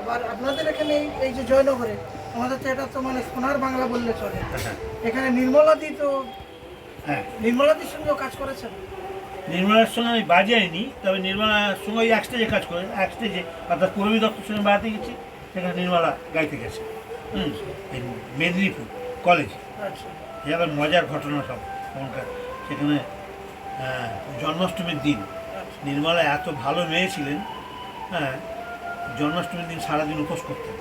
আবার আপনাদের এখানে এই- যে জয়নগরে আমাদের তো এটা তো মানে সোনার বাংলা বললে চলে। এখানে নির্মলাদি তো হ্যাঁ। নির্মলাদির সঙ্গেও কাজ করেছেন? নির্মলার সঙ্গে আমি বাজাইনি তবে নির্মলার সঙ্গে ওই এক স্টেজে কাজ করে এক স্টেজে অর্থাৎ পূর্বী দত্তর সঙ্গে বেড়াতে গেছি সেখানে নির্মলা গাইতে গেছে। হুম মেদিনীপুর কলেজ। আচ্ছা। এই আবার মজার ঘটনা সব সেখানে জন্মাষ্টমীর দিন। আচ্ছা। নির্মলা এত ভালো মেয়ে ছিলেন হ্যাঁ জন্মাষ্টমীর দিন সারাদিন উপোস আচ্ছা।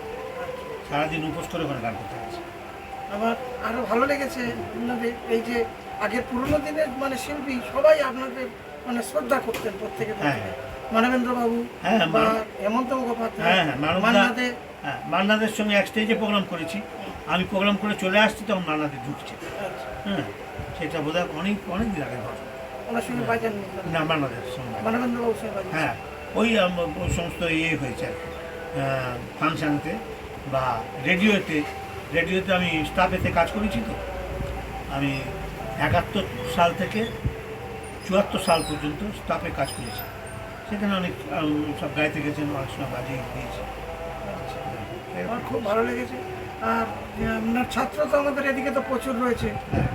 সারাদিন উপোস করে ওখানে গান করতে গেছে আমার আরও ভালো লেগেছে আপনাদের এই যে আগের পুরোনো দিনের মানে শিল্পী সবাই আপনাদের মানে শ্রদ্ধা করতেন প্রত্যেকে হ্যাঁ। মানবেন্দ্র বাবু হ্যাঁ, বা মান- হেমন্ত মুখোপাধ্যায় হ্যাঁ হ্যাঁ মান্নাদে হ্যাঁ মান্নাদের সঙ্গে এক স্টেজে প্রোগ্রাম করেছি। আমি প্রোগ্রাম করে চলে আসছি তখন মান্নাদের ঢুকছে। আচ্ছা। হ্যাঁ সেটা বোধ হয় অনেক অনেক দিন আগে ঘটনা। ওনার সঙ্গে বাজান না মান্নাদের সঙ্গে মানবেন্দ্র বাবুর সঙ্গে হ্যাঁ। ওই সমস্ত ইয়ে হয়েছে ফাংশানতে বা রেডিওতে রেডিওতে আমি স্টাফেতে কাজ করেছি তো। আমি একাত্তর সাল থেকে চুয়াত্তর সাল পর্যন্ত স্টাফে কাজ করেছি। সেখানে অনেক সব গাইতে গেছেন অনেক সময় বাজিয়ে দিয়েছি। আমার খুব ভালো লেগেছে। আর আপনার ছাত্র তো আমাদের এদিকে তো প্রচুর রয়েছে।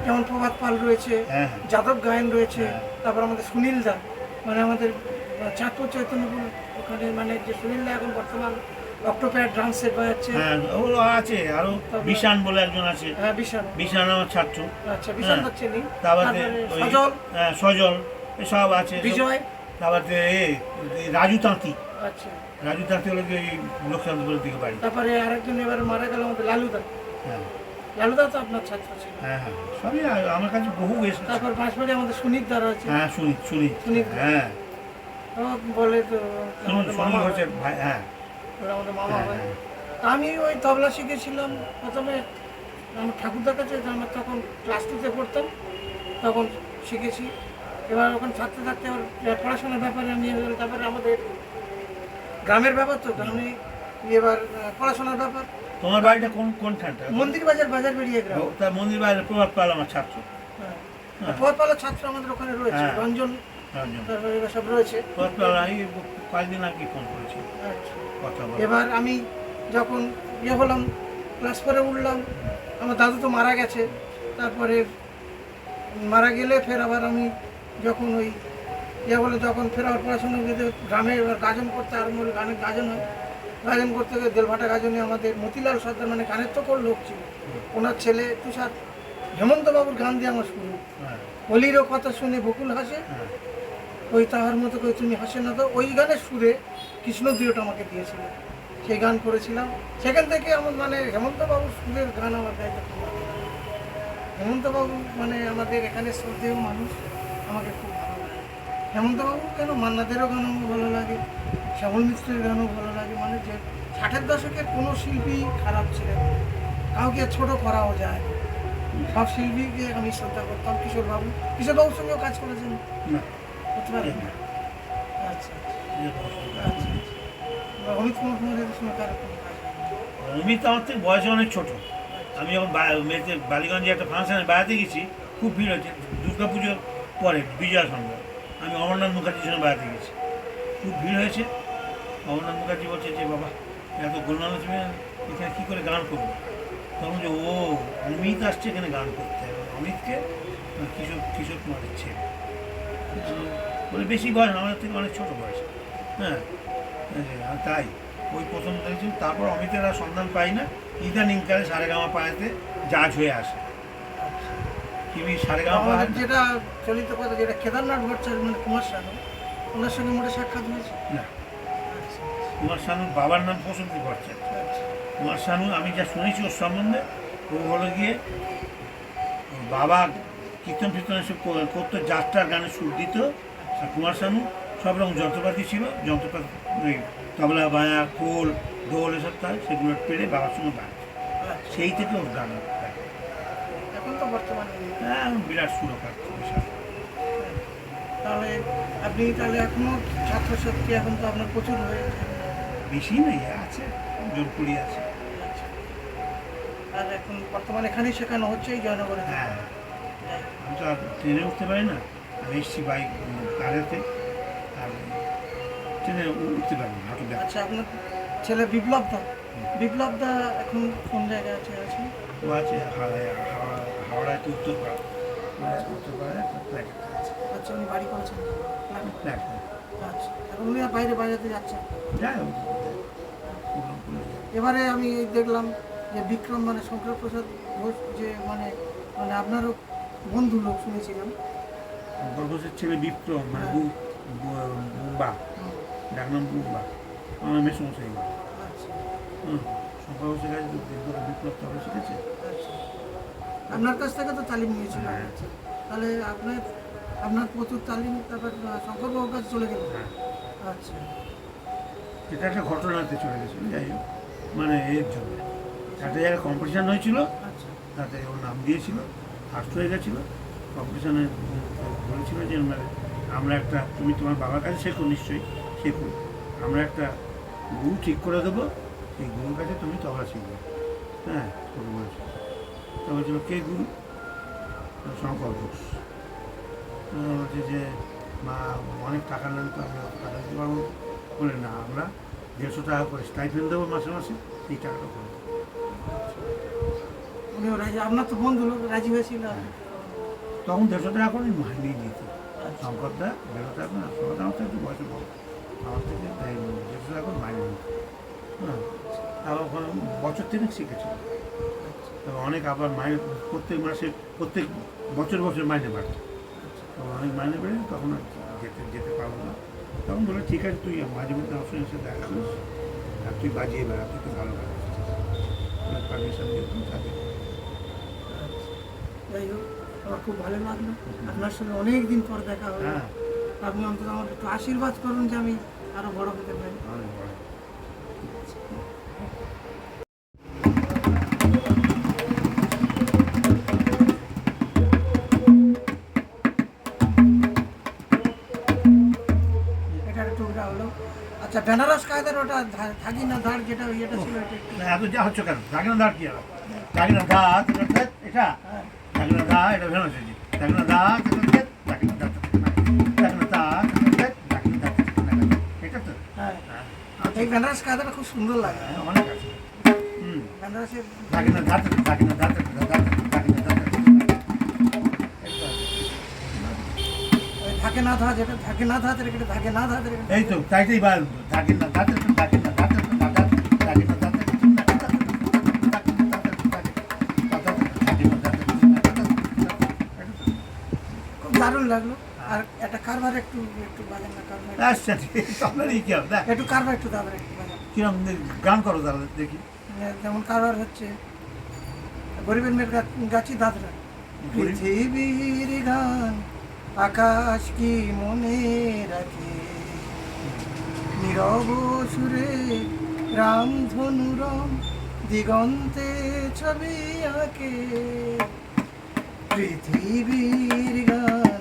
যেমন প্রভাত পাল রয়েছে হ্যাঁ। যাদব গায়েন রয়েছে হ্যাঁ। তারপর আমাদের সুনীল দা মানে আমাদের চাঁদপুর চৈতন্যপুর ওখানে মানে যে সুনীল দা এখন বর্তমান অক্টোপ্যাড ড্রাম সেট বাজাচ্ছে। হ্যাঁ ওগুলো আছে আরও বিশান বলে একজন আছে। হ্যাঁ বিশাল বিশান আমার ছাত্র। আচ্ছা বিশাল হ্যাঁ। হচ্ছে নি তারপরে সজল। হ্যাঁ, সজল এসব আছে। বিজয়। তারপরে এ রাজু তাঁতি। আচ্ছা। রাজু তাঁতি হলো ওই লক্ষ্মীকান্তপুরের দিকে বাড়ি। তারপরে আরেকজন এবার মারা গেল আমাদের লালুদা হ্যাঁ। লালুদা তো আপনার ছাত্র ছিল। হ্যাঁ হ্যাঁ সবই আমার কাছে বহু এসেছে তারপর বাঁশবাড়ি আমাদের সুনীত দা রয়েছে। হ্যাঁ শুনি শুনি সুনীত। হ্যাঁ। বলে তো শুনুন মামা হচ্ছে ভাই হ্যাঁ। ওরা আমাদের মামা হ্যাঁ, হয়। হ্যাঁ। আমি ওই তবলা শিখেছিলাম প্রথমে। আমার ঠাকুরদার কাছে আমার তখন ক্লাস টুতে পড়তাম তখন শিখেছি। এবার ওখানে থাকতে থাকতে আবার পড়াশোনার ব্যাপারে আমি এবার তারপরে আমাদের গ্রামের ব্যাপার তো গ্রামে এবার পড়াশোনার ব্যাপার। তোমার বাড়িটা কোন কোনখানটা? মন্দির বাজার বাজার বেরিয়ে গ্রাম। তার মন্দির বাইরে প্রভাব পেল আমার ছাত্র। হ্যাঁ। হ্যাঁ। পথপালা ছাত্র আমাদের ওখানে রয়েছে হ্যাঁ। রঞ্জন এবার সব রয়েছে প্রভাব পেল এই কয়েকদিন আগে ফোন করেছি। আচ্ছা। এবার আমি যখন ইয়ে হলাম ক্লাস ফোরে উঠলাম আমার দাদু তো মারা গেছে। তারপরে মারা গেলে ফের আবার আমি যখন ওই ইয়ে বলে যখন ফের আবার পড়াশোনা করতে গ্রামে এবার গাজন করতে আরম্ভ হলো গানের গাজন হয়। গাজন করতে গিয়ে দেলভাটা গাজনে আমাদের মতিলাল সর্দার মানে গানের তো কোন লোক ছিল? ওনার ছেলে তুষার হেমন্তবাবুর গান দিয়ে আমার শুরু। হ্যাঁ। হোলিরও কথা শুনে বকুল হাসে। হ্যাঁ। ওই তাহার মতো করে তুমি হাসে না তো ওই গানের সুরে কৃষ্ণ দিওটা আমাকে দিয়েছিল। সেই গান করেছিলাম। সেখান থেকে আমার মানে হেমন্তবাবুর সুরের গান আমার গাইতে খুব ভালো লাগে হেমন্ত মানে আমাদের এখানে শ্রদ্ধেয় মানুষ, আমাকে খুব ভালো লাগে। হেমন্তবাবু কেন? মান্নাদেরও গান আমার ভালো লাগে, শ্যামল মিত্রের গানও ভালো লাগে। মানে যে ষাটের দশকের কোনো শিল্পী খারাপ ছিলেন। কাউকে ছোট করাও যায় সব শিল্পীকে আমি শ্রদ্ধা করতাম কিশোর বাবু কিশোর বাবুর সঙ্গেও কাজ করেছেন? না। করতে পারেন না আচ্ছা আচ্ছা। অমিত কুমার কুমারের সঙ্গে কারও কোনো কাজ নেই। অমিত আমার থেকে বয়সে অনেক ছোট। আমি যখন মেয়েতে বালিগঞ্জে একটা ফাংশনে বেড়াতে গেছি খুব ভিড় হয়েছে। দুর্গা পুজোর পরে বিজয়া সন্ধ্যা আমি অমরনাথ মুখার্জির সঙ্গে বেড়াতে গেছি। খুব ভিড় হয়েছে। অমরনাথ মুখার্জি বলছে যে বাবা এত গোলমাল তুমি এখানে কী করে গান করব? তখন যে ও অমিত আসছে এখানে গান করতে। হবে অমিতকে কিশোর কিশোর কুমারের ছেলে। মানে বেশি বয়স আমাদের থেকে অনেক ছোটো বয়স। হ্যাঁ এই যে, আর তাই। ওই প্রথম দেখছি তারপর অমিতের আর সন্ধান পাই না। ইদানিংকালে সারেগামা পাড়াতে জাজ হয়ে আসে। টিভি সারেগামা পাড়াতে যেটা চলিত কথা যেটা কেদারনাথ ভট্টাচার্য মানে কুমার শানু ওনার সঙ্গে মোটে সাক্ষাৎ হয়েছে। না। কুমার শানুর বাবার নাম প্রসন্তি ভট্টাচার্য। কুমার শানু আমি যা শুনেছি ওর সম্বন্ধে ও হলো গিয়ে বাবা কীর্তন ফীর্তন এসব করতো যাত্রার গানে সুর দিত কুমার শানু সব রকম যন্ত্রপাতি ছিল যন্ত্রপাতি তবলা বায়া কোল ঢোল এসব তাই সেগুলো পেরে বাবার সঙ্গে গান। আচ্ছা। সেই থেকে ওর গান এখন তো বর্তমানে। হ্যাঁ বিরাট সুরকার। তাহলে আপনি তাহলে এখনও ছাত্রছাত্রী এখন তো আপনার প্রচুর হয়েছে বেশি নেই আছে জোর কুড়ি আছে। আচ্ছা। আর এখন বর্তমানে এখানেই শেখানো হচ্ছে এই জয়নগরে? হ্যাঁ। আমি তো আর ট্রেনে উঠতে পারি না। আমি এসেছি বাইক কারেতে। আর ট্রেনে উঠতে পারি না হাঁটু আচ্ছা আপনার ছেলে বিপ্লব দা বিপ্লব দা এখন কোন জায়গায় আছে আছে? ও আছে হাওড়ায় হাওড়া হাওড়ায় তো উত্তরপাড়া উত্তরপাড়ায় একটা ফ্ল্যাট আচ্ছা উনি বাড়ি করেছেন? ফ্ল্যাট আচ্ছা এখন উনি বাইরে বাজাতে যাচ্ছেন যাই এবারে আমি দেখলাম যে বিক্রম মানে শঙ্কর প্রসাদ ঘোষ যে মানে মানে আপনারও বন্ধু লোক শুনেছিলাম। গর্ভসের ছেলে বিপ্লব মানে বু- বুম্বা। ডাকনাম বুম্বা। আমার মেসমশাই। আচ্ছা। হুম শঙ্কর ঘোষের কাছে তো বিপ্লব- তবে শিখেছে। আচ্ছা। আপনার কাছ থেকে তো তালিম নিয়েছিল। হ্যাঁ। তাহলে আপনার আপনার প্রচুর তালিম তারপর শঙ্করবাবুর কাছে চলে গেল। হ্যাঁ। আচ্ছা। এটা একটা ঘটনাতে চলে গেছিল যাই হোক। মানে এর জন্য। একটা জায়গায় কম্পিটিশান হয়েছিল আচ্ছা। তাতে ওর নাম দিয়েছিল। ফার্স্ট হয়ে গেছিল। কম্পিটিশানে বলেছিল যে, আমরা একটা, তুমি তোমার বাবার কাছে শেখো নিশ্চয়ই, শেখো। আমরা একটা গুরু ঠিক করে দেবো, সেই গুরুর কাছে তুমি তবলা শিখবে। হ্যাঁ গুরু বলছে তো বলছিল, কে গুরু? শঙ্কর ঘোষ। বলছে যে, মা, অনেক টাকা নেন তো আমি অত টাকা দিতে পারব বলে, না, আমরা দেড়শো টাকা করে স্টাইপেন্ড দেবো মাসে মাসে সেই টাকাটা করে আপনার তো তখন দেড়শো টাকা করে মাইনে দিত শঙ্করদা, দেড়শো টাকা করে, শঙ্করদা আমার থেকে একটু বয়সে বড় আমার থেকে দেড়শো টাকা করে মাইনে দিত হ্যাঁ তারপর ওখানে বছর থেকে শিখেছিল তবে অনেক আবার মাইনে, প্রত্যেক মাসে, প্রত্যেক বছর বছর মাইনে বাড়তো তখন অনেক মাইনে বেড়ে তখন আর যেতে যেতে পারব না। তখন বলে, ঠিক আছে, তুই মাঝে মধ্যে আমার সঙ্গে এসে দেখা করিস। আর তুই বাজিয়ে বেড়া, তুই তো ভালো বাজাচ্ছিস পারমিশন দিয়ে তুই তাকে যাই হোক আমার খুব ভালো লাগল। আপনার সঙ্গে অনেক দিন পর দেখা হলো। হ্যাঁ। আপনি অন্তত আমার একটু আশীর্বাদ করুন যে আমি আরও বড় হতে পারি। আচ্ছা বেনারস কায়দার ওটা থাকি না ধার যেটা ইয়েটা ছিল এটা না এত যা হচ্ছে কেন? দাগিনা দাঁড় কি হবে দাগিনা দাঁত এটা? এই বেনারস কাদাটা খুব সুন্দর লাগে। অনেক আছে হুম বেনারসের থাকে না ধাতে থাকে না ধাতে থাকে না ধাতে থাকে না থাকে না ধাতে এই তো তাইতেই বার থাকে না ধাতে থাকে না দারুণ লাগল। আর একটা কারবার একটু একটু বাজান না কারবার আচ্ছা ঠিক আপনারই কি হবে একটু কারবার একটু দাদা একটু বাজান। কিরম গান করো তাহলে দেখি। যেমন কারবার হচ্ছে গরিবের মেয়ের গাছি দাদরা। পৃথিবীর গান আকাশ কি মনে রাখে? নীরব সুরে রাম ধনুরম দিগন্তে ছবি আঁকে। পৃথিবীর গান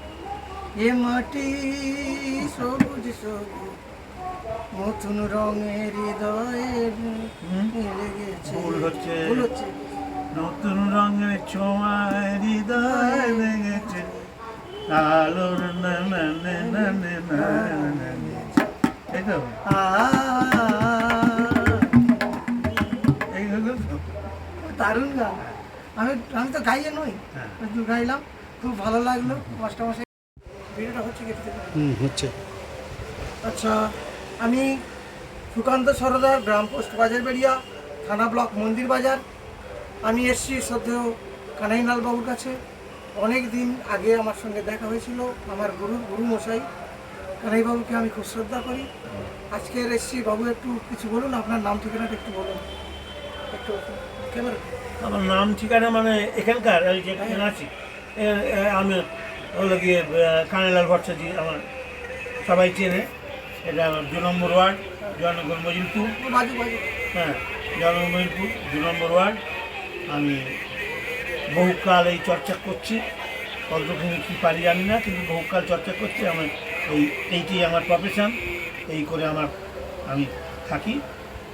এ মাটি সবুজ সবুজ নতুন রঙের হৃদয়ে নতুন রঙের ছোঁয়ায় হৃদয় লেগেছে আলোর না না না দারুণ গান আমি আমি তো গাইয়ে নই গাইলাম খুব ভালো লাগল মাস্টারমশাই ভিডিওটা হচ্ছে কি হুম হচ্ছে। আচ্ছা আমি সুকান্ত সরদার গ্রাম পোস্ট বাজার বেড়িয়া থানা ব্লক মন্দির বাজার। আমি এসছি শ্রদ্ধেয় কানাইলাল বাবুর কাছে। অনেক দিন আগে আমার সঙ্গে দেখা হয়েছিল আমার গুরু গুরু মশাই। কানাই বাবুকে আমি খুব শ্রদ্ধা করি। আজকের এসছি বাবু একটু কিছু বলুন আপনার নাম ঠিকানাটা একটু বলুন। একটু ক্যামেরা আমার নাম ঠিকানা মানে এখানকার ওই যে এখানে আছি। এ- এ, আমি হলো গিয়ে কানালাল ভট্টাচার্য আমার সবাই চেনে। এটা আমার দু নম্বর ওয়ার্ড, জয়নগর মজিলপুর হ্যাঁ জলময়ূরপুর দু নম্বর ওয়ার্ড। আমি বহুকাল এই চর্চা করছি। কতটুকু কী পারি জানি না, কিন্তু বহুকাল চর্চা করছি। আমার এই, এইটি আমার প্রফেশন এই করে আমার আমি থাকি।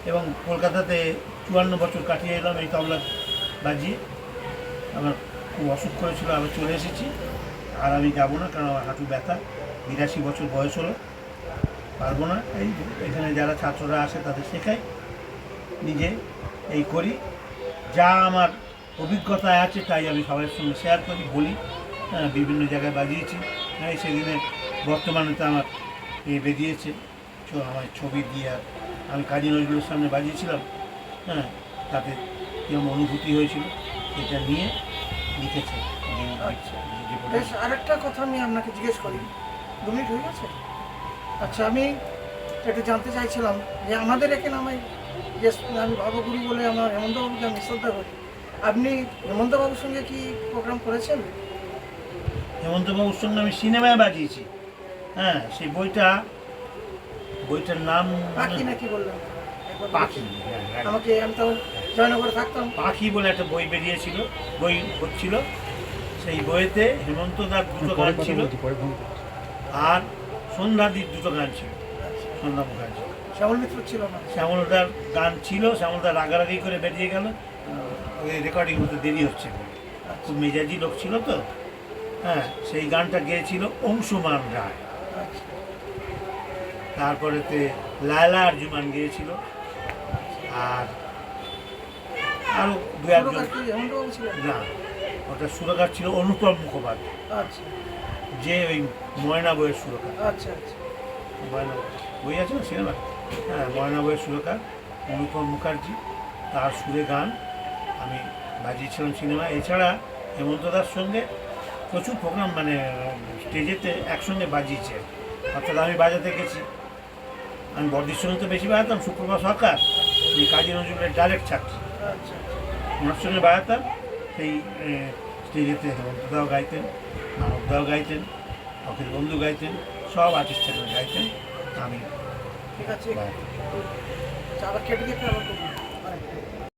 এবং কলকাতাতে চুয়ান্ন বছর কাটিয়ে এলাম এই তবলা বাজিয়ে। আমার খুব অসুখ করেছিল আমি চলে এসেছি। আর আমি যাব না, কারণ আমার হাঁটু ব্যথা। বিরাশি বছর বয়স হলো। পারব না। এই এখানে যারা ছাত্ররা আসে তাদের শেখাই। নিজে এই করি। যা আমার অভিজ্ঞতায় আছে তাই আমি সবার সঙ্গে শেয়ার করি, বলি। বিভিন্ন জায়গায় বাজিয়েছি। হ্যাঁ সেদিনে বর্তমানে তো আমার এ বেরিয়েছে। আমার ছবি দিয়ে আর আমি কাজী নজরুলের সামনে বাজিয়েছিলাম। হ্যাঁ তাতে কীরকম অনুভূতি হয়েছিল এটা নিয়ে লিখেছে। আচ্ছা। বেশ আরেকটা কথা আমি আপনাকে জিজ্ঞেস করি। দু মিনিট হয়ে গেছে? আচ্ছা আমি একটু জানতে চাইছিলাম যে আমাদের এখানে আমি যে আমি ভাবগুরু বলে আমার হেমন্তবাবুকে আমি শ্রদ্ধা করি আপনি হেমন্তবাবুর সঙ্গে কি প্রোগ্রাম করেছেন? হেমন্তবাবুর সঙ্গে আমি সিনেমায় বাজিয়েছি। হ্যাঁ সেই বইটা বইটার নাম পাখি নাকি একবার পাখি। হ্যাঁ, right. আমাকে আমি তখন জয়নগরে থাকতাম। পাখি বলে একটা বই বেরিয়েছিল বই হচ্ছিল। সেই বইতে হেমন্ত দার দুটো গান ছিল। আর সন্ধ্যাদির দুটো গান ছিল। সন্ধ্যা মুখার্জি শ্যামল মিত্র ছিল না। শ্যামলদার গান ছিল শ্যামলদার রাগারাগি করে বেরিয়ে গেল। ওই রেকর্ডিং হতে দেরি হচ্ছে। খুব মেজাজি লোক ছিল তো। হ্যাঁ সেই গানটা গেয়েছিল অংশুমান রায়। তারপরেতে লায়লা আরজুমান গিয়েছিল। আর আরও দু একজন না। ওটা সুরকার ছিল অনুপম মুখোপাধ্যায়। আচ্ছা। যে ওই ময়না বইয়ের সুরকার আচ্ছা আচ্ছা। ময়না বই। আছে না? সিনেমা? হ্যাঁ ময়না বইয়ের সুরকার অনুপম মুখার্জি তার সুরে গান আমি বাজিয়েছিলাম সিনেমা। এছাড়া হেমন্তদার সঙ্গে প্রচুর প্রোগ্রাম মানে স্টেজেতে একসঙ্গে বাজিয়েছে। অর্থাৎ আমি বাজাতে গেছি। আমি বর্দির সঙ্গে তো বেশি বাজাতাম সুপ্রভা সরকার কাজী নজরুলের ডাইরেক্ট ছাত্রী। আচ্ছা। ওনার সঙ্গে বাজাতাম। সেই স্টেজেতে হেমন্তদাও গাইতেন মানবদাও গাইতেন অখিল বন্ধু গাইতেন সব আর্টিস্টেরা গাইতেন আমি ঠিক আছে।